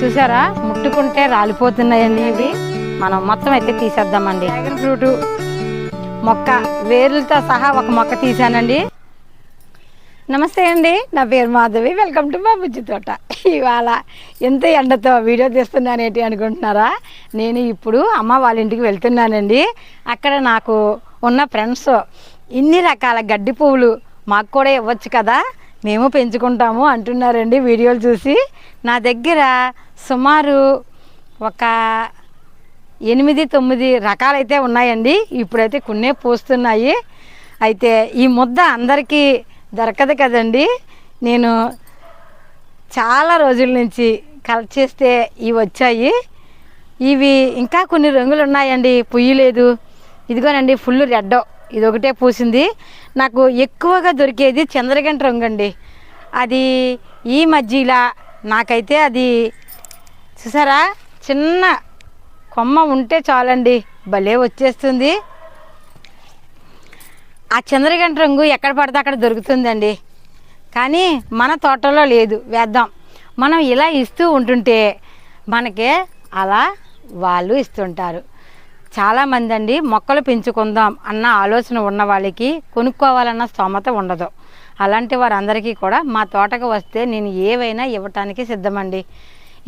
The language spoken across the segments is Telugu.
చూసారా? ముట్టుకుంటే రాలిపోతున్నాయండి ఇవి. మనం మొత్తం అయితే తీసేద్దామండి. డ్రాగన్ ఫ్రూట్ మొక్క వేర్లతో సహా ఒక మొక్క తీసానండి. నమస్తే అండి. నా పేరు మాధవి. వెల్కమ్ టు బాబుజ్జి తోట. ఇవాళ ఎంత ఎండతో వీడియో తీస్తున్నానేంటి అనుకుంటున్నారా? నేను ఇప్పుడు అమ్మ వాళ్ళ ఇంటికి వెళ్తున్నానండి. అక్కడ నాకు ఉన్న ఫ్రెండ్స్ ఇన్ని రకాల గడ్డి పువ్వులు మాకు కూడా ఇవ్వచ్చు కదా? మేము పెంచుకుంటాము అంటున్నారండి వీడియోలు చూసి. నా దగ్గర సుమారు ఒక ఎనిమిది తొమ్మిది రకాలైతే ఉన్నాయండి. ఇప్పుడైతే కొన్నే పూస్తున్నాయి. అయితే ఈ ముద్ద అందరికీ దొరకదు కదండి. నేను చాలా రోజుల నుంచి కలెక్ట్ చేస్తే ఇవి వచ్చాయి. ఇవి ఇంకా కొన్ని రంగులు ఉన్నాయండి. పుయ్యలేదు ఇదిగోనండి ఫుల్ రెడ్ ఇది ఒకటే పూసింది. నాకు ఎక్కువగా దొరికేది చంద్రగంట రంగు అండి. అది ఈ మధ్యలా నాకైతే అది చూసారా? చిన్న కొమ్మ ఉంటే చాలండి. భలే వచ్చేస్తుంది. ఆ చంద్రగంట రంగు ఎక్కడ పడితే అక్కడ దొరుకుతుందండి. కానీ మన తోటలో లేదు. వేద్దాం. మనం ఇలా ఇస్తూ ఉంటుంటే మనకే అలా వాళ్ళు ఇస్తుంటారు. చాలా మంది అండి మొక్కలు పెంచుకుందాం అన్న ఆలోచన ఉన్న వాళ్ళకి కొనుక్కోవాలన్న స్తోమత ఉండదు. అలాంటి వారందరికీ కూడా మా తోటకు వస్తే నేను ఏవైనా ఇవ్వటానికి సిద్ధమండి.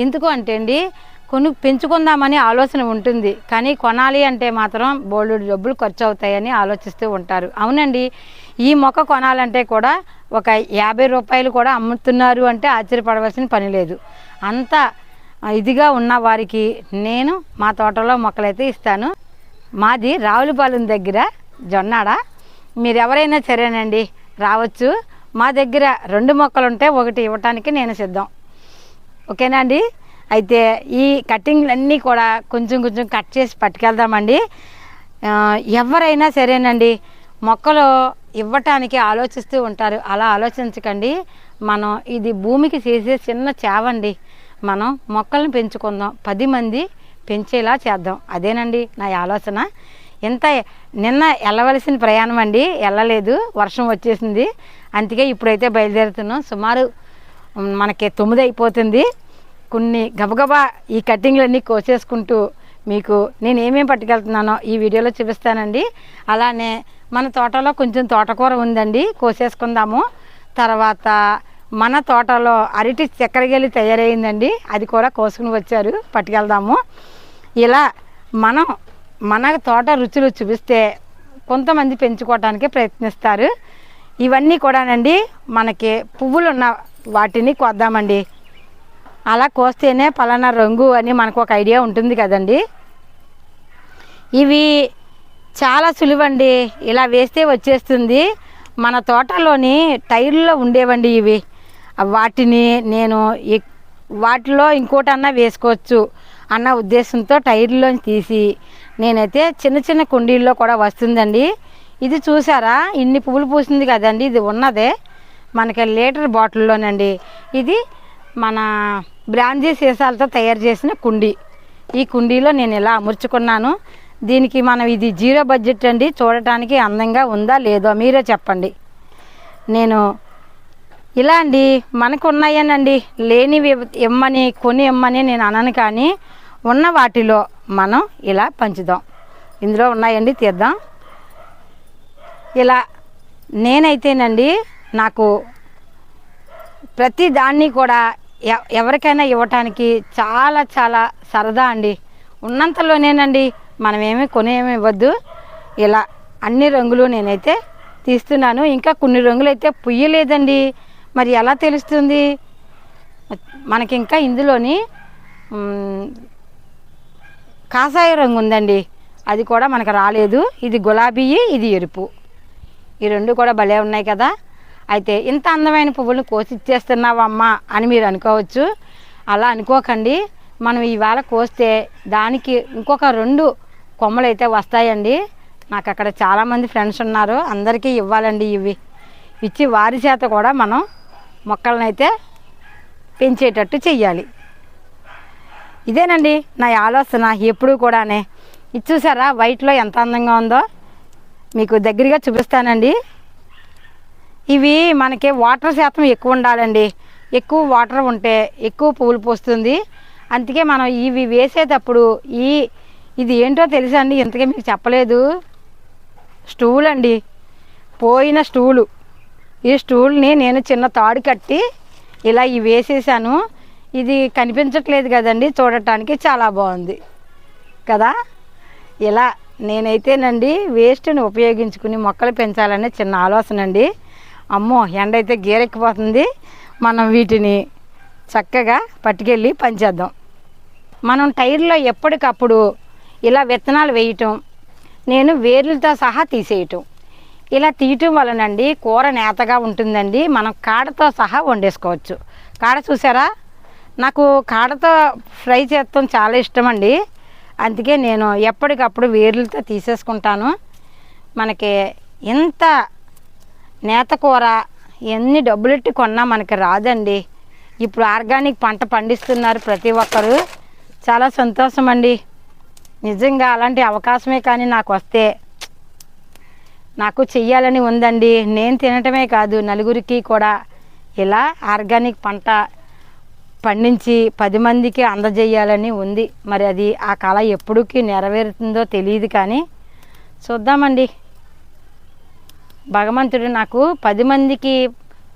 ఎందుకు అంటే అండి కొను పెంచుకుందామని ఆలోచన ఉంటుంది. కానీ కొనాలి అంటే మాత్రం బోల్డు డబ్బులు ఖర్చు అవుతాయని ఆలోచిస్తూ ఉంటారు. అవునండి ఈ మొక్క కొనాలంటే కూడా ఒక యాభై రూపాయలు కూడా అమ్ముతున్నారు అంటే ఆశ్చర్యపడవలసిన పని లేదు. అంత ఇదిగా ఉన్న వారికి నేను మా తోటలో మొక్కలైతే ఇస్తాను. మాది రావులపాలెం దగ్గర జొన్నాడ. మీరు ఎవరైనా సరేనండి రావచ్చు. మా దగ్గర రెండు మొక్కలు ఉంటే ఒకటి ఇవ్వటానికి నేను సిద్ధం. ఓకేనా అండి? అయితే ఈ కటింగ్లన్నీ కూడా కొంచెం కొంచెం కట్ చేసి పట్టుకెళ్దామండి. ఎవరైనా సరేనండి మొక్కలు ఇవ్వటానికి ఆలోచిస్తూ ఉంటారు. అలా ఆలోచించకండి. మనం ఇది భూమికి చేసే చిన్న చావండి. మనం మొక్కలను పెంచుకుందాం. పది మంది పెంచేలా చేద్దాం. అదేనండి నా ఆలోచన. ఇంత నిన్న వెళ్ళవలసిన ప్రయాణం అండి. వెళ్ళలేదు. వర్షం వచ్చేసింది. అందుకే ఇప్పుడైతే బయలుదేరుతున్నాం. సుమారు మనకి తొమ్మిది అయిపోతుంది. కొన్ని గబగబా ఈ కట్టింగ్లన్నీ కోసేసుకుంటూ మీకు నేను ఏమేమి పట్టుకెళ్తున్నానో ఈ వీడియోలో చూపిస్తానండి. అలానే మన తోటలో కొంచెం తోటకూర ఉందండి. కోసేసుకుందాము. తర్వాత మన తోటలో అరటి చక్కెరగెల్లి తయారైందండి. అది కూడా కోసుకుని వచ్చారు. పట్టుకెళ్దాము. ఇలా మనం మన తోట రుచులు చూపిస్తే కొంతమంది పెంచుకోవడానికి ప్రయత్నిస్తారు. ఇవన్నీ కూడానండి మనకి పువ్వులు ఉన్న వాటిని కొద్దామండి. అలా కోస్తేనే పలానా రంగు అని మనకు ఒక ఐడియా ఉంటుంది కదండి. ఇవి చాలా సులువండి. ఇలా వేస్తే వచ్చేస్తుంది. మన తోటలోని టైర్లో ఉండేవండి ఇవి. వాటిని నేను ఎక్- వాటిలో ఇంకోటన్నా వేసుకోవచ్చు అన్న ఉద్దేశంతో టైర్లో తీసి నేనైతే చిన్న చిన్న కుండీల్లో కూడా వస్తుందండి. ఇది చూసారా? ఇన్ని పువ్వులు పూసింది కదండి. ఇది ఉన్నదే. మనకి లీటర్ బాటిల్లోనండి. ఇది మన బ్రాంజీ సీసాలతో తయారు చేసిన కుండీ. ఈ కుండీలో నేను ఇలా అమర్చుకున్నాను. దీనికి మనం ఇది జీరో బడ్జెట్ అండి. చూడటానికి అందంగా ఉందా లేదో మీరే చెప్పండి. నేను ఇలా అండి మనకు ఉన్నాయనండి లేనివి ఇమ్మని కొని ఇమ్మని నేను అనను కానీ ఉన్న వాటిలో మనం ఇలా పంచుదాం. ఇందులో ఉన్నాయండి తీద్దాం. ఇలా నేనైతేనండి నాకు ప్రతి దాన్ని కూడా ఎవరికైనా ఇవ్వటానికి చాలా చాలా సరదా అండి. ఉన్నంతలోనేనండి మనమేమి కొనేమి ఇవ్వద్దు. ఇలా అన్ని రంగులు నేనైతే తీస్తున్నాను. ఇంకా కొన్ని రంగులు అయితే పుయ్యలేదండి. మరి ఎలా తెలుస్తుంది? మనకి ఇంకా ఇందులోని కాషాయ రంగు ఉందండి. అది కూడా మనకు రాలేదు. ఇది గులాబీ ఇది ఎరుపు. ఈ రెండు కూడా భలే ఉన్నాయి కదా. అయితే ఇంత అందమైన పువ్వులను కోసి ఇచ్చేస్తున్నావమ్మా అని మీరు అనుకోవచ్చు. అలా అనుకోకండి. మనం ఇవాళ కోస్తే దానికి ఇంకొక రెండు కొమ్మలు అయితే వస్తాయండి. నాకు అక్కడ చాలామంది ఫ్రెండ్స్ ఉన్నారు. అందరికీ ఇవ్వాలండి ఇవి. ఇచ్చి వారి చేత కూడా మనం మొక్కలనైతే పెంచేటట్టు చెయ్యాలి. ఇదేనండి నా ఆలోచన ఎప్పుడు కూడానే. ఇది చూసారా వైట్లో ఎంత అందంగా ఉందో? మీకు దగ్గరగా చూపిస్తానండి. ఇవి మనకి వాటర్ శాతం ఎక్కువ ఉండాలండి. ఎక్కువ వాటర్ ఉంటే ఎక్కువ పువ్వులు పోస్తుంది. అందుకే మనం ఇవి వేసేటప్పుడు ఈ ఇది ఏంటో తెలుసా అండి? ఇంతకీ మీకు చెప్పలేదు. స్టూల్ అండి పోయిన స్టూలు. ఈ స్టూల్ని నేను చిన్న తాడు కట్టి ఇలా ఇవి వేసేసాను. ఇది కనిపించట్లేదు కదండి చూడటానికి చాలా బాగుంది. కదా? ఇలా నేనైతేనండి వేస్ట్ని ఉపయోగించుకుని మొక్కలు పెంచాలనే చిన్న ఆలోచన అండి అమ్మో ఎండ అయితే గీరెక్కిపోతుంది. మనం వీటిని చక్కగా పట్టుకెళ్ళి పనిచేద్దాం మనం టైర్లో ఎప్పటికప్పుడు ఇలా విత్తనాలు వేయటం నేను వేర్లతో సహా తీసేయటం. ఇలా తీయటం వలనండి కూర నేతగా ఉంటుందండి. మనం కాడతో సహా వండేసుకోవచ్చు. కాడ చూసారా? నాకు కాడతో ఫ్రై చేస్తాం చాలా ఇష్టం అండి అందుకే నేను ఎప్పటికప్పుడు వేర్లతో తీసేసుకుంటాను. మనకి ఎంత నేత కూర ఎన్ని డబ్బులెట్టి కొన్నా మనకి రాదండి. ఇప్పుడు ఆర్గానిక్ పంట పండిస్తున్నారు ప్రతి ఒక్కరు. చాలా సంతోషం అండి నిజంగా అలాంటి అవకాశమే కానీ నాకు వస్తే నాకు చెయ్యాలని ఉందండి. నేను తినటమే కాదు నలుగురికి కూడా. ఇలా ఆర్గానిక్ పంట పండించి పది మందికి అందజేయాలని ఉంది. మరి అది ఆ కళ ఎప్పుడుకి నెరవేరుతుందో తెలియదు కానీ చూద్దామండి. భగవంతుడు నాకు పది మందికి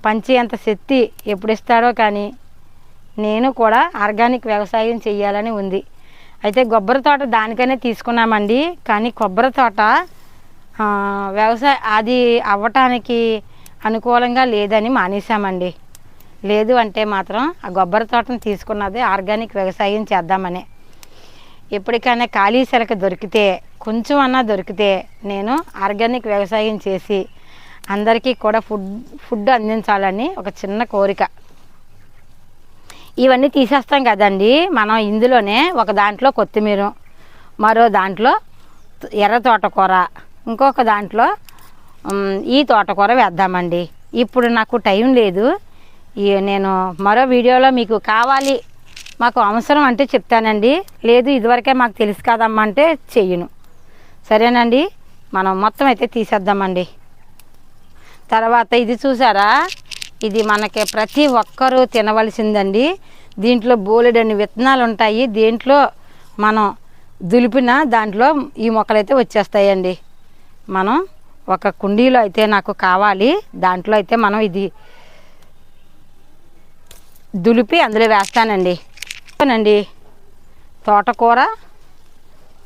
పంచేంత శక్తి ఎప్పుడు ఇస్తాడో కానీ నేను కూడా ఆర్గానిక్ వ్యవసాయం చేయాలని ఉంది. అయితే కొబ్బరి తోట దానికనే తీసుకున్నామండి. కానీ కొబ్బరి తోట వ్యవసాయ అది అవ్వటానికి అనుకూలంగా లేదని మానేశామండి. లేదు అంటే మాత్రం ఆ కొబ్బరి తోటను తీసుకున్నది ఆర్గానిక్ వ్యవసాయం చేద్దామని. ఎప్పటికైనా ఖాళీ సెలక దొరికితే కొంచెం అన్నా దొరికితే నేను ఆర్గానిక్ వ్యవసాయం చేసి అందరికీ కూడా ఫుడ్ ఫుడ్ అందించాలని ఒక చిన్న కోరిక. ఇవన్నీ తీసేస్తాం కదండి మనం ఇందులోనే ఒక దాంట్లో కొత్తిమీర మరో దాంట్లో ఎర్ర తోటకూర ఇంకొక దాంట్లో ఈ తోటకూర వేద్దామండి. ఇప్పుడు నాకు టైం లేదు. ఈ నేను మరో వీడియోలో మీకు కావాలి మాకు అవసరం అంటే చెప్తానండి. లేదు ఇదివరకే మాకు తెలుసు కాదమ్మా అంటే చెయ్యను. సరేనండి? మనం మొత్తం అయితే తీసేద్దామండి. తర్వాత ఇది చూసారా? ఇది మనకి ప్రతి ఒక్కరూ తినవలసిందండి. దీంట్లో బోలెడన్ని విత్తనాలు ఉంటాయి దీంట్లో మనం దులిపిన దాంట్లో ఈ మొక్కలైతే వచ్చేస్తాయండి. మనం ఒక కుండీలో అయితే నాకు కావాలి దాంట్లో అయితే మనం ఇది దులిపి అందులో వేస్తానండి. అండి తోటకూర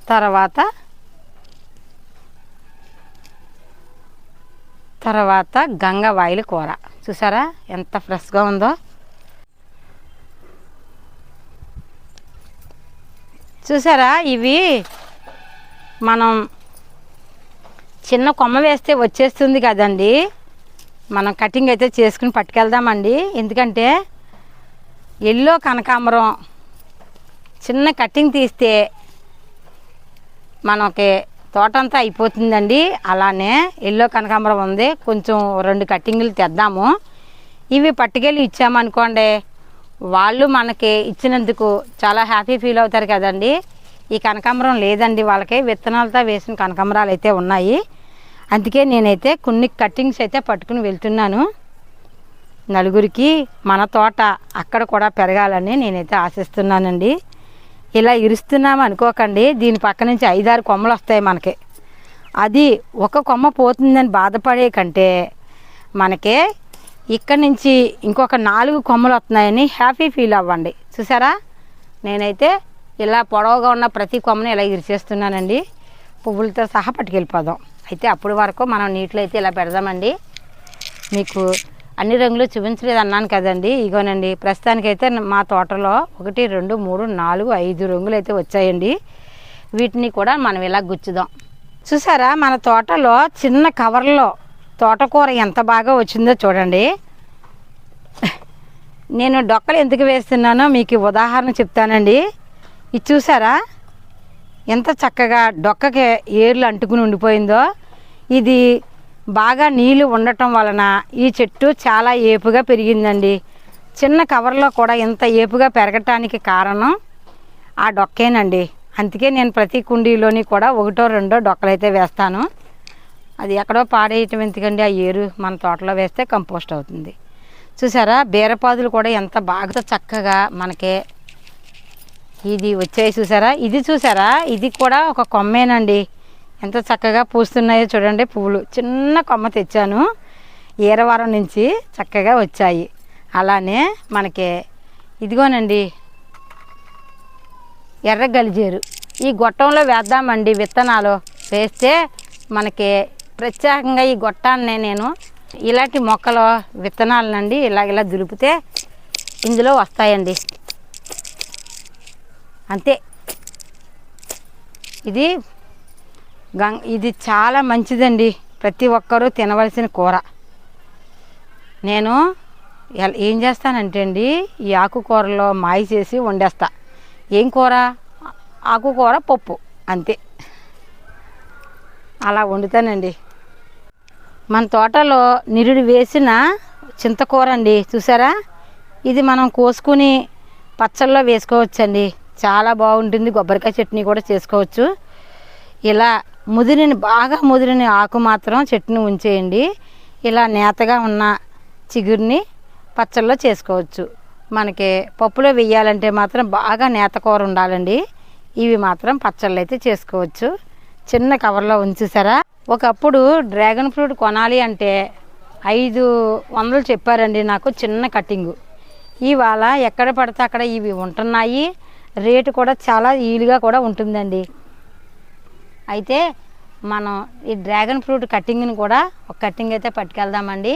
తర్వాత తర్వాత గంగ గంగవాయిల కూర. చూసారా ఎంత ఫ్రెష్గా ఉందో? చూసారా ఇవి మనం చిన్న కొమ్మ వేస్తే వచ్చేస్తుంది కదండి. మనం కటింగ్ అయితే చేసుకుని పట్టుకెళ్దామండి. ఎందుకంటే ఎల్లో కనకాంబరం చిన్న కటింగ్ తీస్తే మనకి తోట అంతా అయిపోతుందండి. అలానే ఎల్లో కనకాంబరం ఉంది. కొంచెం రెండు కటింగ్లు తెద్దాము. ఇవి పట్టుకెళ్ళి ఇచ్చామనుకోండి వాళ్ళు మనకి ఇచ్చినందుకు చాలా హ్యాపీ ఫీల్ అవుతారు కదండి. ఈ కనకాంబరం లేదండి వాళ్ళకి విత్తనాలతో వేసిన కనకాంబరాలు అయితే ఉన్నాయి. అందుకే నేనైతే కొన్ని కట్టింగ్స్ అయితే పట్టుకుని వెళ్తున్నాను. నలుగురికి మన తోట అక్కడ కూడా పెరగాలని నేనైతే ఆశిస్తున్నానండి. ఇలా ఇరుస్తున్నాము అనుకోకండి. దీని పక్క నుంచి ఐదారు కొమ్మలు వస్తాయి మనకి. అది ఒక కొమ్మ పోతుందని బాధపడే కంటే మనకి ఇక్కడ నుంచి ఇంకొక నాలుగు కొమ్మలు వస్తున్నాయని హ్యాపీ ఫీల్ అవ్వండి. చూసారా? నేనైతే ఇలా పొడవుగా ఉన్న ప్రతి కొమ్మని ఇలా ఇరిచేస్తున్నానండి. పువ్వులతో సహా పట్టుకెళ్ళిపోదాం. అయితే అప్పటి వరకు మనం నీటిలో అయితే ఇలా పెడదామండి. మీకు అన్ని రంగులు చూపించలేదు అన్నాను కదండి. ఇగోనండి ప్రస్తుతానికైతే మా తోటలో ఒకటి రెండు మూడు నాలుగు ఐదు రంగులు అయితే వచ్చాయండి. వీటిని కూడా మనం ఇలా గుచ్చుదాం. చూసారా మన తోటలో చిన్న కవర్లో తోటకూర ఎంత బాగా వచ్చిందో చూడండి. నేను డొక్కలు ఎందుకు వేస్తున్నానో మీకు ఉదాహరణ చెప్తానండి. ఇది చూసారా? ఎంత చక్కగా డొక్కకి ఏర్లు అంటుకుని ఉండిపోయిందో ఇది బాగా నీళ్ళు ఉండటం వలన ఈ చెట్టు చాలా ఏపుగా పెరిగిందండి. చిన్న కవర్లో కూడా ఇంత ఏపుగా పెరగటానికి కారణం ఆ డొక్కేనండి. అందుకే నేను ప్రతి కుండీలోని కూడా ఒకటో రెండో డొక్కలైతే వేస్తాను. అది ఎక్కడో పాడేయటం ఎందుకండి? ఆ ఏరు మన తోటలో వేస్తే కంపోస్ట్ అవుతుంది. చూసారా? బీరపాదులు కూడా ఎంత బాగా చక్కగా మనకి ఇది వచ్చాయి చూసారా? ఇది చూసారా? ఇది కూడా ఒక కొమ్మేనండి. ఎంత చక్కగా పూస్తున్నాయో చూడండి పువ్వులు. చిన్న కొమ్మ తెచ్చాను. ఈరవారం నుంచి చక్కగా వచ్చాయి. అలానే మనకి ఇదిగోనండి. ఎర్ర గలిజేరు. ఈ గొట్టంలో వేద్దామండి విత్తనాలు. వేస్తే మనకి ప్రత్యేకంగా ఈ గొట్టాన్ని నేను ఇలాంటి మొక్కలు విత్తనాలనండి ఇలా ఇలా దులిపితే ఇందులో వస్తాయండి. అంతే. ఇది గం ఇది చాలా మంచిదండి. ప్రతి ఒక్కరూ తినవలసిన కూర. నేను ఏం చేస్తానంటే అండి ఈ ఆకుకూరలో మాయ చేసి వండేస్తా. ఏం కూర? ఆకుకూర పప్పు అంతే. అలా వండుతానండి. మన తోటలో నిరుడు వేసిన చింతకూర అండి చూసారా? ఇది మనం కోసుకుని పచ్చళ్ళలో వేసుకోవచ్చండి. చాలా బాగుంటుంది. కొబ్బరికాయ చట్నీ కూడా చేసుకోవచ్చు. ఇలా ముదిరిని బాగా ముదిరిన ఆకు మాత్రం చట్నీ ఉంచేయండి. ఇలా నేతగా ఉన్న చిగురిని పచ్చళ్ళలో చేసుకోవచ్చు. మనకి పప్పులో వేయాలంటే మాత్రం బాగా నేత కూర ఉండాలండి. ఇవి మాత్రం పచ్చళ్ళు అయితే చేసుకోవచ్చు. చిన్న కవర్లో ఉంచేసారా ఒకప్పుడు డ్రాగన్ ఫ్రూట్ కొనాలి అంటే ఐదు వందలు చెప్పారండి నాకు చిన్న కటింగు. ఇవాళ ఎక్కడ పడితే అక్కడ ఇవి ఉంటున్నాయి. రేటు కూడా చాలా ఈలుగా కూడా ఉంటుందండి. అయితే మనం ఈ డ్రాగన్ ఫ్రూట్ కటింగ్ని కూడా ఒక కటింగ్ అయితే పట్టుకెళ్దామండి.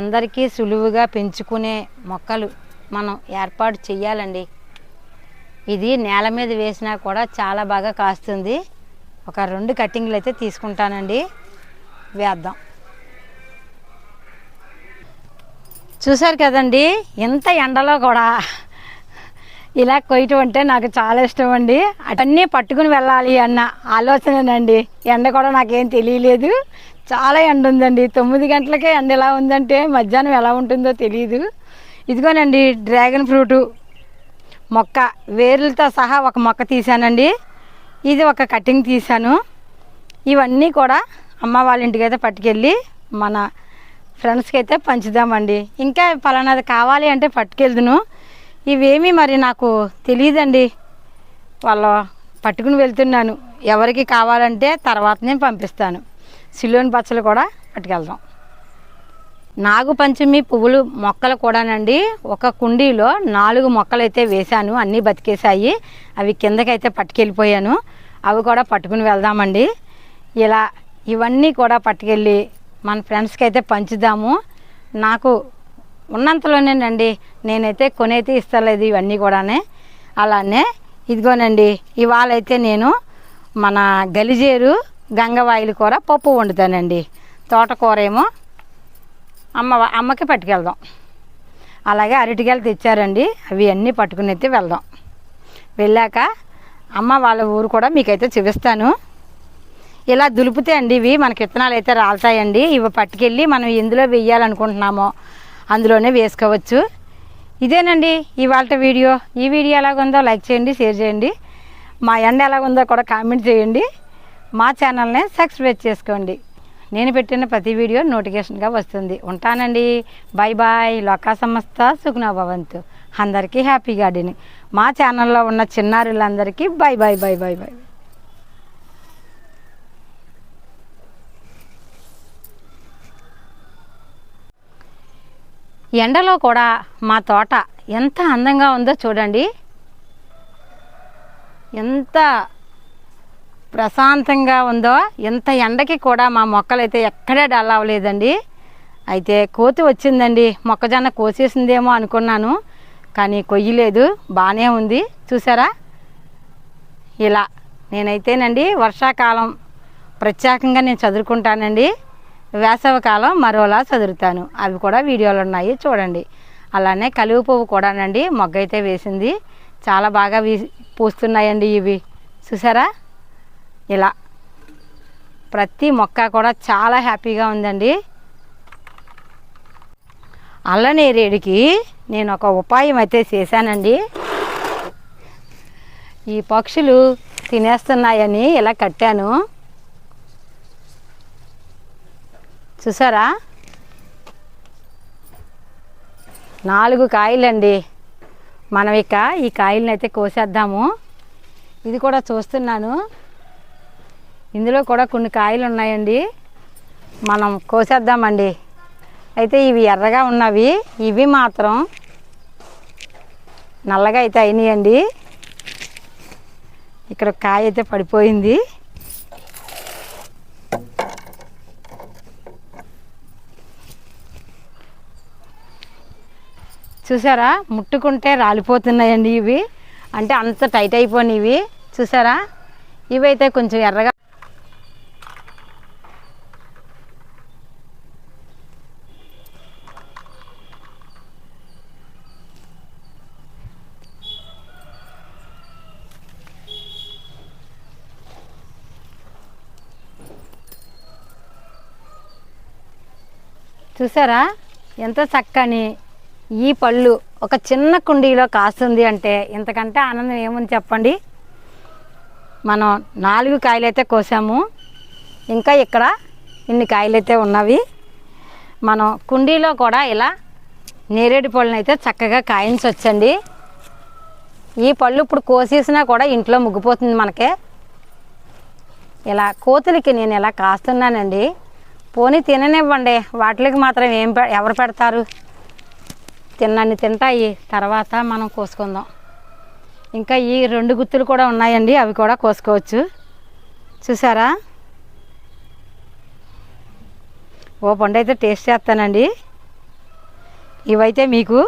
అందరికీ సులువుగా పెంచుకునే మొక్కలు మనం ఏర్పాటు చేయాలండి ఇది నేల మీద వేసినా కూడా చాలా బాగా కాస్తుంది. ఒక రెండు కటింగ్లు అయితే తీసుకుంటానండి. వేద్దాం. చూసారు కదండి ఇంత ఎండలో కూడా ఇలా కొయ్యటం అంటే నాకు చాలా ఇష్టం అండి. అన్నీ పట్టుకుని వెళ్ళాలి అన్న ఆలోచనేనండి. ఎండ కూడా నాకేం తెలియలేదు. చాలా ఎండ ఉందండి. తొమ్మిది గంటలకే ఎండ ఎలా ఉందంటే మధ్యాహ్నం ఎలా ఉంటుందో తెలియదు ఇదిగోనండి డ్రాగన్ ఫ్రూటు మొక్క. వేర్లతో సహా ఒక మొక్క తీసానండి ఇది ఒక కటింగ్ తీశాను. ఇవన్నీ కూడా అమ్మ వాళ్ళ ఇంటికి అయితే పట్టుకెళ్ళి మన ఫ్రెండ్స్కి అయితే పంచుదామండి. ఇంకా ఫలానాది కావాలి అంటే పట్టుకెళ్దును. ఇవేమి మరి నాకు తెలియదండి వాళ్ళు పట్టుకుని వెళ్తున్నాను. ఎవరికి కావాలంటే తర్వాత నేను పంపిస్తాను. సిలోని పచ్చలు కూడా పట్టుకెళ్దాం. నాగు పంచమి పువ్వులు మొక్కలు కూడానండి. ఒక కుండీలో నాలుగు మొక్కలు అయితే వేశాను. అన్నీ బతికేసాయి అవి కిందకైతే పట్టుకెళ్ళిపోయాను. అవి కూడా పట్టుకుని వెళ్దామండి. ఇలా ఇవన్నీ కూడా పట్టుకెళ్ళి మన ఫ్రెండ్స్కి అయితే పంచుదాము. నాకు ఉన్నంతలోనేనండి నేనైతే కొనైతే ఇస్తలేదు ఇవన్నీ కూడానే. అలానే ఇదిగోనండి ఇవాళైతే నేను మన గలిజేరు గంగవాయిలు కూర పప్పు వండుతానండి. తోటకూర ఏమో అమ్మ అమ్మకి పట్టుకెళ్దాం. అలాగే అరటికాయలు తెచ్చారండి అవి అన్నీ పట్టుకుని అయితే వెళ్దాం. వెళ్ళాక అమ్మ వాళ్ళ ఊరు కూడా మీకైతే చూపిస్తాను. ఇలా దులుపుతాయండి అండి ఇవి మనకి విత్తనాలు అయితే రాలుతాయండి. ఇవి పట్టుకెళ్ళి మనం ఎందులో వెయ్యాలనుకుంటున్నామో అందులోనే వేసుకోవచ్చు. ఇదేనండి ఇవాళ వీడియో. ఈ వీడియో ఎలాగుందో లైక్ చేయండి షేర్ చేయండి. మా ఎండ ఎలాగుందో కూడా కామెంట్ చేయండి. మా ఛానల్ని సబ్స్క్రైబ్ చేసుకోండి. నేను పెట్టిన ప్రతి వీడియో నోటిఫికేషన్గా వస్తుంది. ఉంటానండి. Bye bye. లోకా సంస్థ సుగ్నభవంతు అందరికీ హ్యాపీ గార్డెనింగ్. మా ఛానల్లో ఉన్న చిన్నారులందరికీ bye bye bye bye bye. ఎండలో కూడా మా తోట ఎంత అందంగా ఉందో చూడండి. ఎంత ప్రశాంతంగా ఉందో ఎంత ఎండకి కూడా మా మొక్కలైతే ఎక్కడే డల్ అవ్వలేదండి. అయితే కోతి వచ్చిందండి. మొక్కజొన్న కోసేసిందేమో అనుకున్నాను కానీ కొయ్యలేదు. బాగానే ఉంది. చూసారా? ఇలా. నేనైతేనండి వర్షాకాలం ప్రత్యేకంగా నేను చదువుకుంటానండి వేసవికాలం మరోలా చదువుతాను అవి కూడా వీడియోలు ఉన్నాయి చూడండి. అలానే కలువు పువ్వు కూడానండి మొగ్గ అయితే వేసింది. చాలా బాగా వీ పూస్తున్నాయండి ఇవి. చూసారా? ఇలా. ప్రతి మొక్క కూడా చాలా హ్యాపీగా ఉందండి. అల్లనేరేడికి నేను ఒక ఉపాయం అయితే చేశానండి. ఈ పక్షులు తినేస్తున్నాయని ఇలా కట్టాను. చూసారా? నాలుగు కాయలండి. మనం ఇక ఈ కాయలను అయితే కోసేద్దాము. ఇది కూడా చూస్తున్నాను. ఇందులో కూడా కొన్ని కాయలు ఉన్నాయండి మనం కోసేద్దామండి. అయితే ఇవి ఎర్రగా ఉన్నవి. ఇవి మాత్రం నల్లగా అయితే అయినాయండి. ఇక్కడ కాయ అయితే పడిపోయింది. చూసారా? ముట్టుకుంటే రాలిపోతున్నాయండి ఇవి. అంటే అంత టైట్ అయిపోయినవి. చూసారా? ఇవైతే కొంచెం ఎర్రగా చూసారా? ఎంత చక్కని ఈ పళ్ళు ఒక చిన్న కుండీలో కాస్తుంది అంటే ఇంతకంటే ఆనందం ఏముంది చెప్పండి? మనం నాలుగు కాయలు అయితే కోసాము. ఇంకా ఇక్కడ ఇన్ని కాయలు అయితే ఉన్నవి. మనం కుండీలో కూడా ఇలా నేరేడు పళ్ళని అయితే చక్కగా కాయించవచ్చండి ఈ పళ్ళు ఇప్పుడు కోసేసినా కూడా ఇంట్లో ముగ్గిపోతుంది మనకే. ఇలా కోతులకి నేను ఇలా కాస్తున్నానండి. పోనీ తిననివ్వండి. వాటికి మాత్రం ఏం పె ఎవరు పెడతారు? తిన్నన్ని తింటాయి. తర్వాత మనం కోసుకుందాం. ఇంకా ఈ రెండు గుత్తులు కూడా ఉన్నాయండి. అవి కూడా కోసుకోవచ్చు. చూసారా? ఓ పండు అయితే టేస్ట్ చేస్తానండి. ఇవైతే మీకు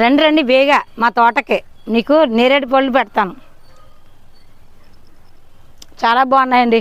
రండి రండి బేగా మా తోటకి. నీకు నేరేడు పళ్ళు పెడతాను. చాలా బాగున్నాయండి.